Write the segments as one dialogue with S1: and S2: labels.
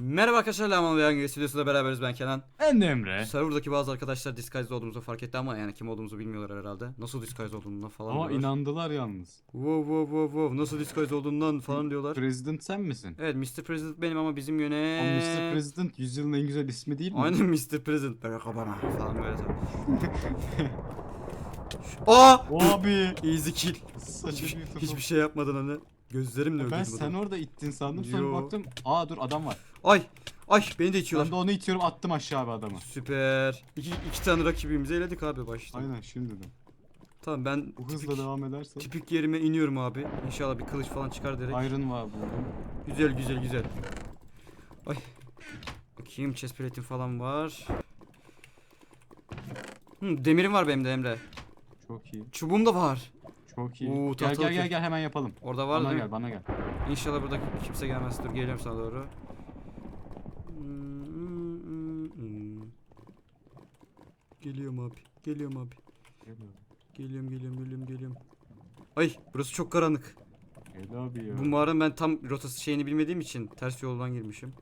S1: Merhaba arkadaşlar Laman ve Hangi Stüdyosu'da beraberiz ben Kenan.
S2: Ben de Emre.
S1: Serverdaki bazı arkadaşlar disguised olduğumuzu fark etti ama yani kim olduğumuzu bilmiyorlar herhalde. Nasıl disguised olduğundan falan
S2: Ama
S1: diyorlar.
S2: inandılar yalnız.
S1: Wow wow wow wow nasıl disguised olduğundan falan diyorlar.
S2: President sen misin?
S1: Evet Mr. President benim ama bizim yöne...
S2: Ama Mr. President yüzyılın en güzel ismi değil mi?
S1: Aynen Mr. President. Barack Obama falan böyle. Aa!
S2: Abi.
S1: Easy kill.
S2: Saçma
S1: Hiçbir,
S2: bir
S1: hiçbir şey yapmadan hani. Gözlerimle öldürdüm
S2: Ben sen orada ittin sandım sonra
S1: Yo.
S2: baktım. Aa dur adam var.
S1: Ay! Ay beni de
S2: Ben
S1: itiyorlar.
S2: de onu itiyorum attım aşağı abi adamı.
S1: Süper. İki, iki tane rakibimizi eledik abi başta.
S2: Aynen şimdi de.
S1: Tamam ben
S2: Bu hızla
S1: tipik,
S2: devam ederse.
S1: tipik yerime iniyorum abi. İnşallah bir kılıç falan çıkar direkt.
S2: Iron var buldum.
S1: Güzel güzel güzel. Ay. Bakayım chest plate'im falan var. Hı, demirim var benim de Emre.
S2: Çok iyi.
S1: Çubuğum da var.
S2: Çok iyi.
S1: Oo,
S2: gel
S1: tahtalı
S2: gel gel gel hemen yapalım.
S1: Orada var
S2: bana
S1: değil
S2: gel
S1: mi?
S2: bana gel.
S1: İnşallah burada kimse gelmez. Dur geliyorum sana doğru. Geliyorum abi. Geliyorum abi.
S2: Gel.
S1: Geliyorum geliyorum geliyorum geliyorum. Ay burası çok karanlık.
S2: Gel abi ya.
S1: Bu mağaranın ben tam rotası şeyini bilmediğim için ters yoldan girmişim.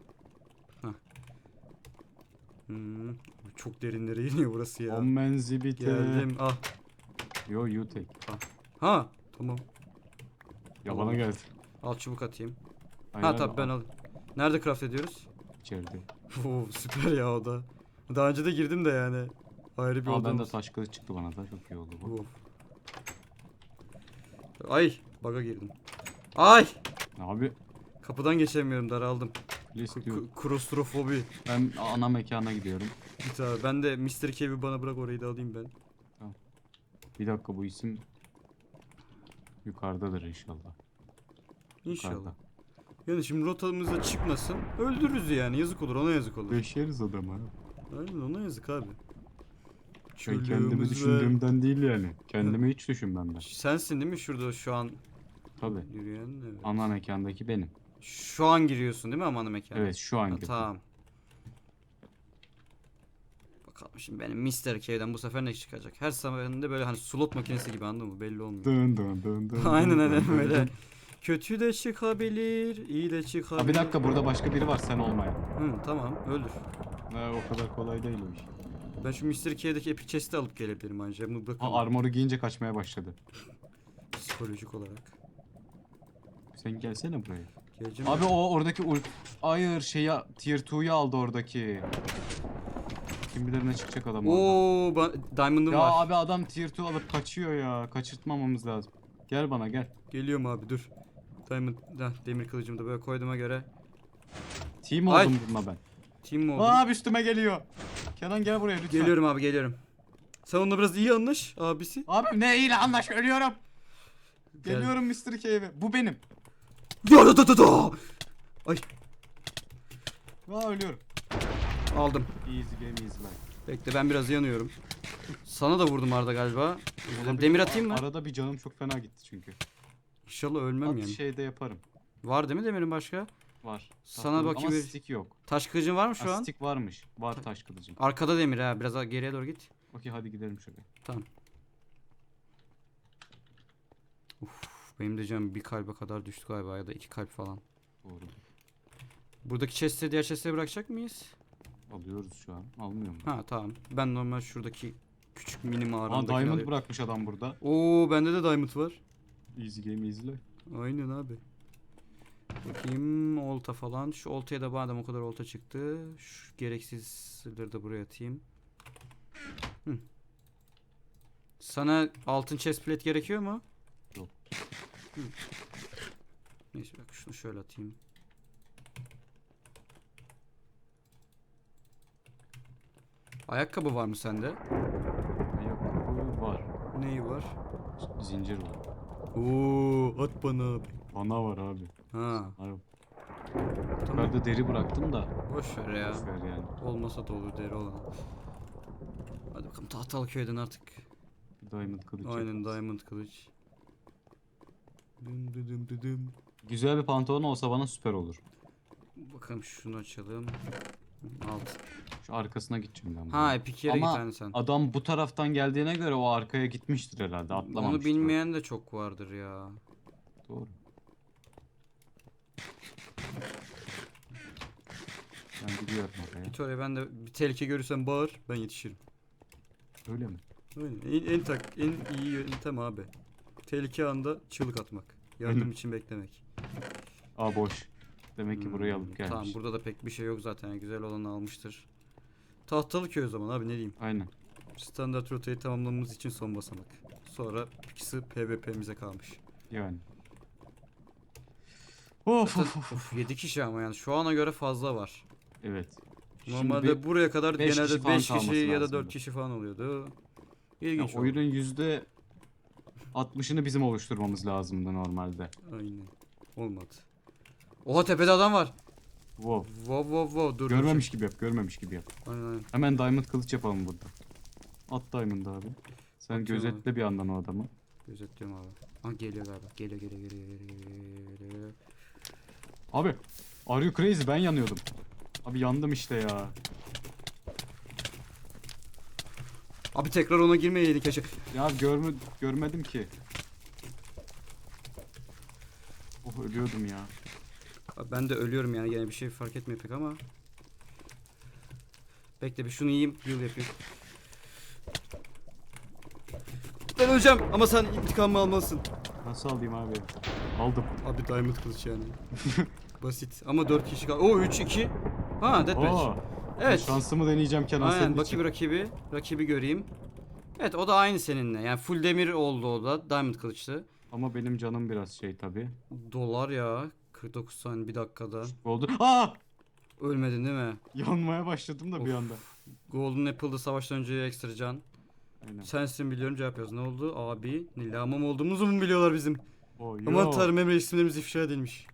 S1: Hah. Hmm, çok derinlere iniyor burası ya.
S2: Omen zibite.
S1: Geldim. Ah.
S2: Yo you take.
S1: Ha. Tamam.
S2: Ya bana geldi.
S1: Al çubuk atayım.
S2: Aynen,
S1: ha tabii ben
S2: al.
S1: Nerede craft ediyoruz?
S2: İçeride.
S1: Oo süper ya o da. Daha önce de girdim de yani. Ayrı bir
S2: Aa ben de taş kılıç çıktı bana da çok iyi oldu bu.
S1: Of. Ay, baga girdim. Ay!
S2: Abi
S1: Kapıdan geçemiyorum, daraldım. K-
S2: do.
S1: k- Klostrofobi.
S2: Ben ana mekana gidiyorum.
S1: Git abi. Ben de Mr. Cave'i bana bırak orayı da alayım ben.
S2: Bir dakika bu isim yukarıdadır inşallah.
S1: İnşallah.
S2: Yukarıda.
S1: Yani şimdi rotamıza çıkmasın. Öldürürüz yani. Yazık olur. Ona yazık olur.
S2: Beşeriz adamı.
S1: Aynen ona yazık abi.
S2: Ben kendimi
S1: ve-
S2: düşündüğümden değil yani. Kendimi hiç düşünmem ben.
S1: Sensin değil mi şurada şu an
S2: Tabi.
S1: yürüyen? Evet.
S2: Ana mekandaki benim.
S1: Şu an giriyorsun değil mi amanı mekana?
S2: Evet şu an girdim.
S1: tamam. Şimdi benim Mr. Cave'den bu sefer ne çıkacak? Her seferinde böyle hani slot makinesi gibi anladın mı? Belli olmuyor.
S2: Dın dın dın dın.
S1: Aynen
S2: dın
S1: böyle. Kötü de çıkabilir, iyi de çıkabilir.
S2: Aa, bir dakika burada başka biri var sen olmayan.
S1: Hı, tamam öldür.
S2: Ha, o kadar kolay değil o iş.
S1: Ben şu Mr. Cave'deki Epic Chest'i alıp gelebilirim ancak bunu bakalım.
S2: Aa, armoru giyince kaçmaya başladı.
S1: Psikolojik olarak.
S2: Sen gelsene buraya.
S1: Geleceğim.
S2: Abi o oradaki ult... Hayır şeyi tier 2'yu aldı oradaki. Kim bilir ne çıkacak adam orada.
S1: Oo, ba- Diamond'ım
S2: Ya
S1: var.
S2: abi adam tier 2 alıp kaçıyor ya. Kaçırtmamamız lazım. Gel bana gel.
S1: Geliyorum abi dur. Diamond, Heh, demir kılıcımı da böyle koyduğuma göre.
S2: Team
S1: Ay.
S2: oldum bununla ben.
S1: Team mi oldum?
S2: Abi üstüme geliyor. Kenan gel buraya lütfen.
S1: Geliyorum abi geliyorum. Sen onunla biraz iyi anlaş abisi.
S2: Abi ne iyi anlaş ölüyorum.
S1: Gel.
S2: Geliyorum Mr. Cave'e. Bu benim.
S1: Ya da da da da. Ay
S2: Aa ölüyorum.
S1: Aldım.
S2: Easy game easy life.
S1: Bekle ben biraz yanıyorum. Sana da vurdum Arda galiba.
S2: Olabilir.
S1: Demir atayım mı?
S2: Arada bir canım çok fena gitti çünkü.
S1: İnşallah ölmem
S2: At
S1: yani.
S2: şeyde yaparım.
S1: Var değil mi demirin başka?
S2: Var.
S1: Sana
S2: Tatlı-
S1: bakayım
S2: Ama
S1: bir-
S2: stick yok.
S1: Taş kılıcın var mı şu
S2: Ha,
S1: an?
S2: stick varmış. Var taş kılıcım.
S1: Arkada demir ha. Biraz daha geriye doğru git.
S2: Okey hadi gidelim şuraya.
S1: Tamam. Uf, benim de canım bir kalbe kadar düştü galiba ya da iki kalp falan.
S2: Doğru.
S1: Buradaki chest'e diğer chest'e bırakacak mıyız?
S2: Alıyoruz şu an. Almıyor mu?
S1: Ha tamam. Ben normal şuradaki küçük mini
S2: Aa
S1: mağaramdakini
S2: diamond
S1: alayım.
S2: bırakmış adam burada.
S1: Oo bende de diamond var.
S2: Easy game easy life.
S1: Aynen abi. Bakayım olta falan. Şu oltaya da madem o kadar olta çıktı. Şu gereksizleri de buraya atayım. Hı. Sana altın chest plate gerekiyor mu?
S2: Yok.
S1: Hı. Neyse bak şunu şöyle atayım. Ayakkabı var mı sende?
S2: Ayakkabı var.
S1: Neyi var?
S2: Zincir var.
S1: Oo, at bana abi.
S2: Bana var abi.
S1: Ha,
S2: Abi,
S1: tamam.
S2: Yukarıda deri bıraktım da.
S1: Boş ver ya.
S2: Boş ver yani.
S1: Olmasa da olur deri olan. Hadi bakalım tahtalı köyden artık.
S2: Diamond kılıç
S1: Aynen diamond kılıç. Dım dı dım dı dım.
S2: Güzel bir pantolon olsa bana süper olur.
S1: Bakalım şunu açalım. Alt.
S2: Şu arkasına gideceğim ben.
S1: Ha epik yere
S2: Ama
S1: git hani sen.
S2: Adam bu taraftan geldiğine göre o arkaya gitmiştir herhalde. Atlamamıştır.
S1: Onu bilmeyen de çok vardır ya.
S2: Doğru. Ben gidiyorum oraya.
S1: Git oraya ben de bir tehlike görürsem bağır ben yetişirim.
S2: Öyle mi?
S1: Aynen. En, en, tak, en iyi yöntem abi. Tehlike anında çığlık atmak. Yardım için beklemek.
S2: Aa boş. Demek ki burayı
S1: Hmm,
S2: alıp gelmiş.
S1: Tamam burada da pek bir şey yok zaten. Güzel olanı almıştır. Tahtalı köy o zaman abi ne diyeyim.
S2: Aynen.
S1: Standart rotayı tamamlamamız için son basamak. Sonra ikisi PvP'mize kalmış.
S2: Yani. Of of of.
S1: Of 7 kişi ama yani şu ana göre fazla var.
S2: Evet.
S1: Normalde
S2: Şimdi
S1: buraya kadar
S2: beş kişi
S1: genelde
S2: falan
S1: 5 kişi ya da
S2: lazımdı.
S1: 4 kişi falan oluyordu. İlginç oldu.
S2: oyunun yüzde 60'ını bizim oluşturmamız lazımdı normalde.
S1: Aynen. Olmadı. Oha tepede adam var.
S2: Wow.
S1: Wow wow wow dur.
S2: Görmemiş gibi yap, görmemiş gibi yap.
S1: Aynen aynen.
S2: Hemen diamond kılıç yapalım burada. At diamond abi. Sen
S1: Atıyorum
S2: gözetle bir yandan o adamı.
S1: Gözetliyorum abi. Ha geliyor galiba. Geliyor geliyor geliyor geliyor.
S2: Abi, are you crazy? Ben yanıyordum. Abi yandım işte ya.
S1: Abi tekrar ona girmeyeydi keşke.
S2: Ya görme, görmedim ki. Oh ölüyordum ya.
S1: Abi ben de ölüyorum yani gene bir şey fark etmiyor pek ama. Bekle bir şunu yiyeyim, build yapayım. Ben öleceğim ama sen intikamımı almalısın.
S2: Nasıl alayım abi? Aldım.
S1: Abi diamond kılıç yani. Basit ama 4 kişi kaldı. Oo 3 2. Ha deathmatch.
S2: Oo,
S1: Evet.
S2: Şansımı deneyeceğim Kenan
S1: Aynen
S2: senin
S1: bakayım
S2: için.
S1: rakibi. Rakibi göreyim. Evet o da aynı seninle. Yani full demir oldu o da. Diamond kılıçtı.
S2: Ama benim canım biraz şey tabi.
S1: Dolar ya. 49 saniye bir dakikada.
S2: Oldu. Aa!
S1: Ölmedin değil mi?
S2: Yanmaya başladım da bir
S1: Of.
S2: anda.
S1: Golden Apple'da savaştan önce ekstra can.
S2: Aynen.
S1: Sensin biliyorum cevap yaz. Ne oldu? Abi Nilamam olduğumuzu mu biliyorlar bizim?
S2: O, yo.
S1: Aman tanrım Emre isimlerimiz ifşa edilmiş.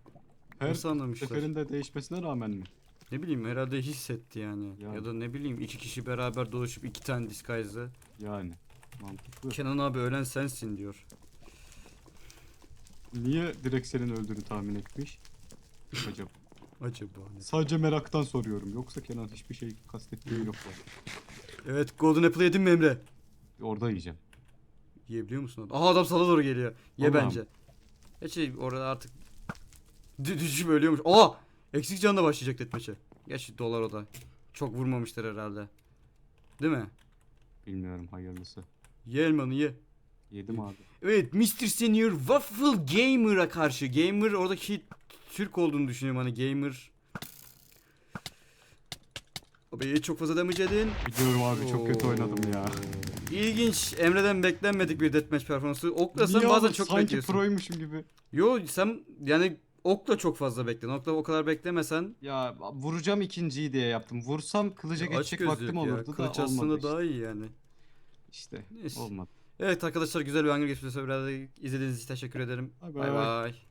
S2: Her
S1: Nasıl anlamışlar?
S2: seferinde değişmesine rağmen mi?
S1: Ne bileyim herhalde hissetti yani.
S2: Yani.
S1: Ya da ne bileyim iki kişi beraber dolaşıp iki tane disguise'ı.
S2: Yani. Mantıklı.
S1: Kenan abi ölen sensin diyor.
S2: Niye direkt senin öldüğünü tahmin etmiş? Acaba.
S1: Acaba ne?
S2: Sadece meraktan soruyorum. Yoksa Kenan hiçbir şey kastettiği yok.
S1: Evet Golden Apple yedin mi Emre?
S2: Orada yiyeceğim.
S1: Yiyebiliyor musun? Aha adam sana doğru geliyor. Ye
S2: Allah'ım.
S1: bence. Gerçi orada artık dü- düşüp ölüyormuş. Aa! Eksik canla başlayacak deathmatch'e. Gerçi dolar o da. Çok vurmamıştır herhalde. Değil mi?
S2: Bilmiyorum hayırlısı.
S1: Ye elmanı ye.
S2: Yedim abi.
S1: Evet Mr. Senior Waffle Gamer'a karşı. Gamer oradaki Türk olduğunu düşünüyorum hani gamer. Abi çok fazla damage edin.
S2: Biliyorum abi çok kötü oynadım ya.
S1: İlginç. Emre'den beklenmedik bir deathmatch performansı. Okla sen
S2: Niye
S1: bazen
S2: oğlum?
S1: çok
S2: Sanki
S1: bekliyorsun.
S2: proymuşum gibi.
S1: Yo sen yani okla çok fazla bekledin. Okla o kadar beklemesen
S2: Ya vuracağım ikinciyi diye yaptım. Vursam kılıca
S1: Ya aç
S2: geçecek
S1: gözlük
S2: vaktim
S1: ya.
S2: olurdu da
S1: Kılıç
S2: olmadı
S1: aslında
S2: işte.
S1: daha iyi yani.
S2: İşte
S1: Neyse.
S2: olmadı.
S1: Evet arkadaşlar güzel bir Hunger Games beraber izlediğiniz için teşekkür ederim.
S2: Bay.
S1: bay.